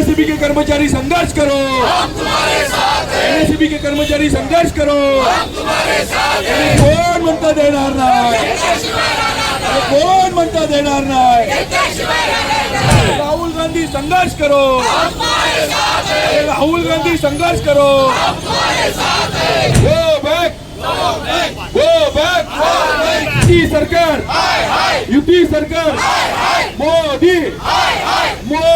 MSCB के कर्मचारी संघर्ष करो। एमएससीबी के कर्मचारी संघर्ष करो। कोण म्हणता देणार नाही? कोण म्हणता देणार नाही? राहुल गांधी संघर्ष करो। राहुल गांधी संघर्ष करो। गो बॅक गो बॅक युती सरकार। युती सरकार। मोदी। मोदी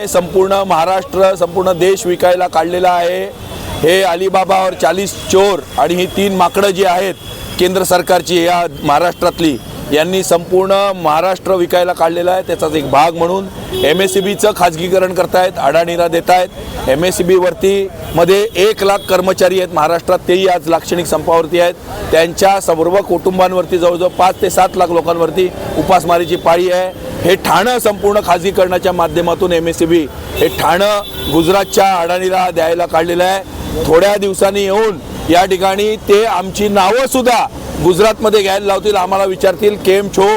आहे संपूर्ण महाराष्ट्र संपूर्ण देश विकायला काढलेला आहे. हे अलिबाबावर चाळीस चालीस चोर आणि ही तीन माकडं जी आहेत केंद्र सरकारची या महाराष्ट्रातली यांनी संपूर्ण महाराष्ट्र विकायला काढलेला आहे. त्याचाच एक भाग म्हणून एम एस सी बीचं खाजगीकरण करतायत अडाणीला देत आहेत एम एस सी बीवरती मध्ये एक लाख कर्मचारी आहेत महाराष्ट्रात तेही आज लाक्षणिक संपावरती आहेत. त्यांच्या सर्व कुटुंबांवरती जवळजवळ पाच ते सात लाख लोकांवरती उपासमारीची पाळी आहे. हे ठाणं संपूर्ण खाजगीकरणाच्या माध्यमातून एम एस सी बी हे ठाणं गुजरातच्या अडाणीला द्यायला काढलेलं आहे. थोड्या दिवसांनी येऊन या ठिकाणी ते आमची नावं सुद्धा गुजरातमध्ये घ्यायला लावतील आम्हाला विचारतील केम छो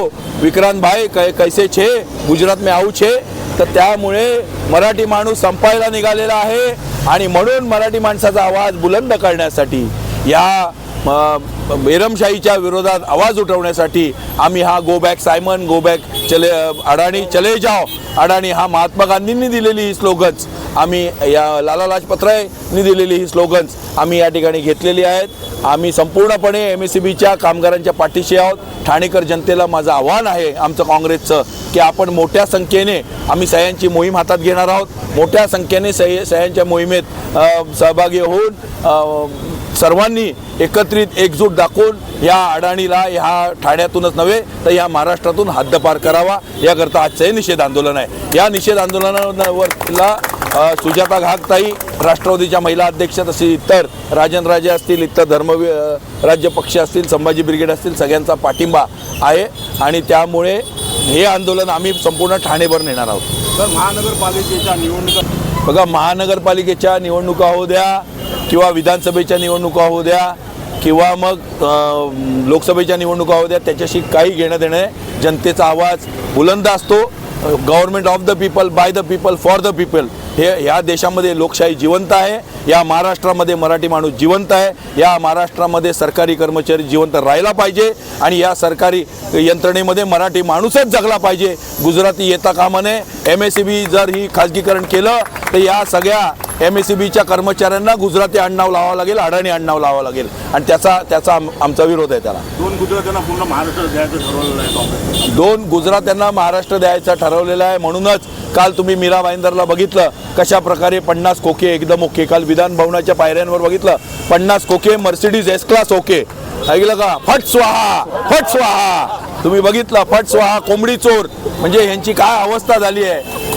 विक्रांत भाई कै कैसे छे गुजरात में आऊ छे. तर त्यामुळे मराठी माणूस संपायला निघालेला आहे. आणि म्हणून मराठी माणसाचा आवाज बुलंद करण्यासाठी या बेरमशाहीच्या विरोधात आवाज उठवण्यासाठी आम्ही हा go back Simon go back चले अडाणी चले जाओ. अडाणी हा महात्मा गांधींनी दिलेली ही स्लोगन्स. आम्ही या लाला लाजपतरायनी दिलेली ही स्लोगन्स आम्ही या ठिकाणी घेतलेली आहेत. आम्ही संपूर्णपणे एम एस सी बीच्या कामगारांच्या पाठीशी आहोत. ठाणेकर जनतेला माझं आव्हान आहे आमचं काँग्रेसचं की आपण मोठ्या संख्येने आम्ही सह्यांची मोहीम हातात घेणार आहोत. मोठ्या संख्येने सह्य सह्यांच्या मोहिमेत सहभागी होऊन सर्वांनी एकत्रित एकजूट दाखवून या अडाणीला ह्या ठाण्यातूनच नव्हे तर या महाराष्ट्रातून हद्दपार करावा याकरता आजचं हे निषेध आंदोलन आहे. या निषेध आंदोलनावरला सुजाता घागताई राष्ट्रवादीच्या महिला अध्यक्ष तसे इतर राजन राजे असतील इतर धर्म राज्य पक्ष असतील संभाजी ब्रिगेड असतील सगळ्यांचा पाठिंबा आहे. आणि त्यामुळे हे आंदोलन आम्ही संपूर्ण ठाणेभर नेणार आहोत. तर महानगरपालिकेच्या निवडणुका बघा महानगरपालिकेच्या निवडणुका होऊ द्या किंवा विधानसभेच्या निवडणुका होऊ द्या किंवा मग लोकसभेच्या निवडणुका होऊ द्या त्याच्याशी काही घेणं देणं जनतेचा आवाज बुलंद असतो. Government of the people by the people for the people. हे या देशामध्ये लोकशाही जिवंत आहे. या महाराष्ट्रामध्ये मराठी माणूस जिवंत आहे. या महाराष्ट्रामध्ये सरकारी कर्मचारी जिवंत राहायला पाहिजे. आणि या सरकारी यंत्रणेमध्ये मराठी माणूसच जगला पाहिजे. गुजराती येता कामा नये. एम एस सी बी जर ही खाजगीकरण केलं तर या सगळ्या एम एस सी बीच्या कर्मचाऱ्यांना गुजराती आडनाव लावावं लागेल अडाणी आडनाव लावावं लागेल. आणि त्याचा त्याचा आम- आमचा विरोध आहे त्याला. दोन गुजरात्यांना पूर्ण महाराष्ट्र द्यायचं ठरवलेलं आहे काँग्रेस. दोन गुजरात्यांना महाराष्ट्र द्यायचा ठरवलेला आहे. म्हणूनच काल तुम्ही मीरा भाईंदरला बघितलं. कशा प्रकारे पन्नास कोके एकदम ओके काल विधान भवनाच्या पायऱ्यांवर बघितलं. पन्नास कोके मर्सिडीज एस क्लास ओके. ऐकलं का? फट स्वाहा फट स्वाहा. तुम्ही बघितलं फट स्वाहा कोंबडी चोर. म्हणजे ह्यांची काय अवस्था झाली आहे?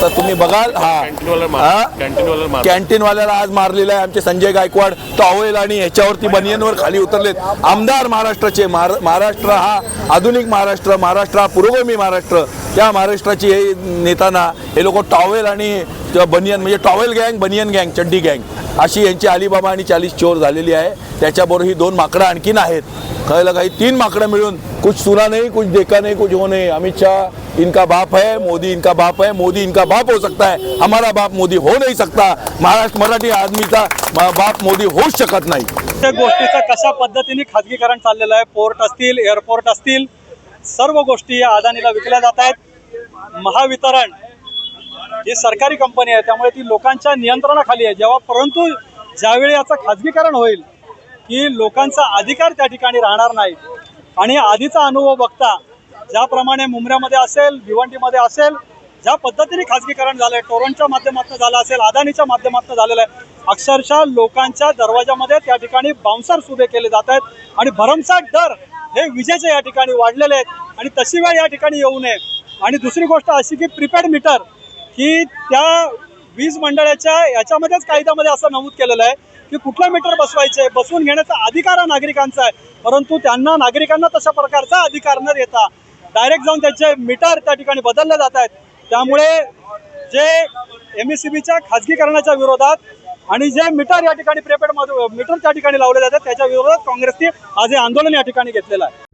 तर तुम्ही बघाल हा. कॅन्टीनवाला कॅन्टीनवाल्याला आज मारलेला आहे आमचे संजय गायकवाड. टॉवेल आणि ह्याच्यावरती बनियनवर खाली उतरलेत. आमदार महाराष्ट्राचे महार- महाराष्ट्र हा आधुनिक महाराष्ट्र महाराष्ट्र हा पुरोगामी महाराष्ट्र. त्या महाराष्ट्राची हे नेताना हे लोक टॉवेल आणि बनियन म्हणजे टॉवेल गँग बनियन गँग चड्डी गँग अशी यांची अलिबाबा आणि चालीस चोर झालेली आहे. त्याच्याबरोबर ही दोन माकडं आणखीन आहेत. कळलं काही तीन माकडं मिळून कुछ सुना नाही कुछ देखा नहीं कुछ हो नहीं. अमित शाह इनका बाप है मोदी इनका बाप है मोदी इनका बाप हो सकता है. हमारा बाप मोदी हो नहीं सकता. महाराष्ट्र मराठी आदमीचा बाप मोदी होऊच शकत नाही. त्या गोष्टीचं कशा पद्धतीने खाजगीकरण चाललेलं आहे? पोर्ट असतील एअरपोर्ट असतील सर्व गोष्टी या अदानीला विकल्या जात आहेत. महावितरण ही सरकारी कंपनी आहे. त्यामुळे ती लोकांच्या नियंत्रणाखाली आहे. जेव्हा परंतु ज्यावेळी याचं खाजगीकरण होईल की लोकांचा अधिकार त्या ठिकाणी राहणार नाही. आणि आधीचा अनुभव बघता ज्याप्रमाणे मुंबऱ्यामध्ये असेल भिवंडीमध्ये असेल ज्या पद्धतीने खाजगीकरण झालं आहे टोरंटच्या माध्यमातून झालं असेल अदानीच्या माध्यमातून झालेलं आहे अक्षरशः लोकांच्या दरवाजामध्ये त्या ठिकाणी बाउन्सर्स उभे केले जात आहेत. आणि भरमसाठ दर हे विजेचे या ठिकाणी वाढलेले आहेत. आणि तशी वेळ या ठिकाणी येऊ नये. आणि दुसरी गोष्ट अशी की प्रीपेड मीटर की त्या वीज मंडळाच्या याच्यामध्येच कायद्यामध्ये असं नमूद केलेलं आहे की कुठलं मीटर बसवायचे बसवून घेण्याचा अधिकार हा नागरिकांचा आहे. परंतु त्यांना नागरिकांना तशा प्रकारचा अधिकार न देता डायरेक्ट जाऊन त्यांचे मीटर त्या ठिकाणी बदलले जात आहेत. त्यामुळे जे एम एस सी बीच्या खाजगीकरणाच्या विरोधात आणि जे मीटर या ठिकाणी प्रीपेड मीटर त्या ठिकाणी लावले जातात त्याच्या विरोधात काँग्रेसने आज हे आंदोलन या ठिकाणी घेतलेलं आहे.